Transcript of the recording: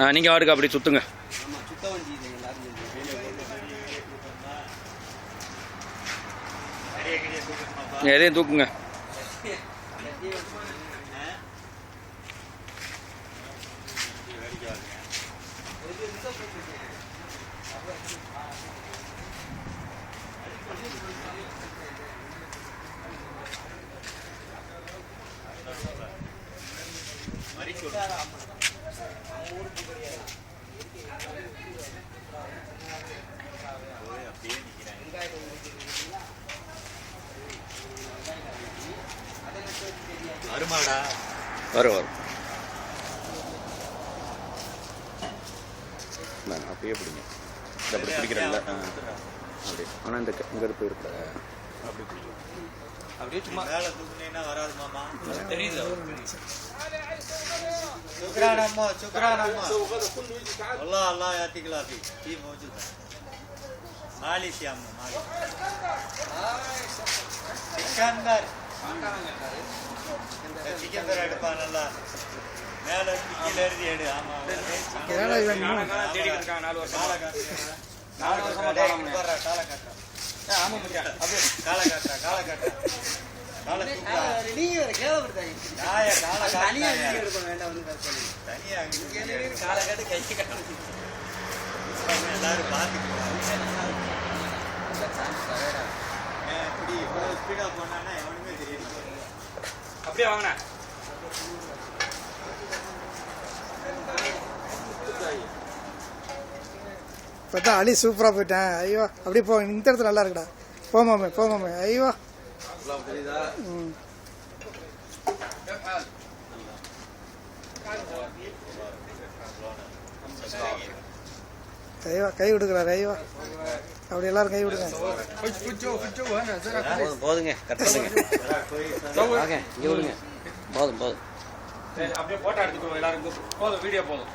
ஆ நீங்கள் வாட்டுக்கு அப்படி சுற்றுங்க எதையும் தூக்குங்க Thank you. வரும் வரும். நான் அப்படியே பிடிங்க. அப்படி பிடிக்கிறேன்ல அப்படி. ஆனால் இந்த க- இங்க இருப்பு இருக்கல அப்படியே சும்மா. மேல தூக்குனீங்கன்னா வராது மாமா. தெரியுது. شكرا عمو شكرا عمو والله الله يعطيك العافيه هي موجوده معلش يا عمو معلش اسكندر சிக்கன் எடுப்பான் நல்லா மேல கீழே எழுதி எடு. ஆமா. தேடி இருக்காங்க நாலு வருஷம் காலை காட்டுறா. ஆமா முடியா. அப்படியே. காலை காட்டுறா காலை காட்டுறா. நீங்க வேற கேவப்படுத்தாங்க நாய காலை காலையா வேண்டாம் அப்படியே பார்த்தா அலி சூப்பராக போயிட்டேன். ஐயோ அப்படியே போ இந்த இடத்துல நல்லா இருக்குடா. போமாமே போமாமே ஐயோ. ம். ஐயோ கை விடுக்கிறாரு ஐயோ அப்படி எல்லாரும் கை விடுங்க. போதும் போதுங்க கட் பண்ணுங்க. இங்கே விடுங்க. போதும் போதும். அப்படியே போட்டோ எடுத்துக்கோ எல்லாருக்கும் போதும் வீடியோ போதும்.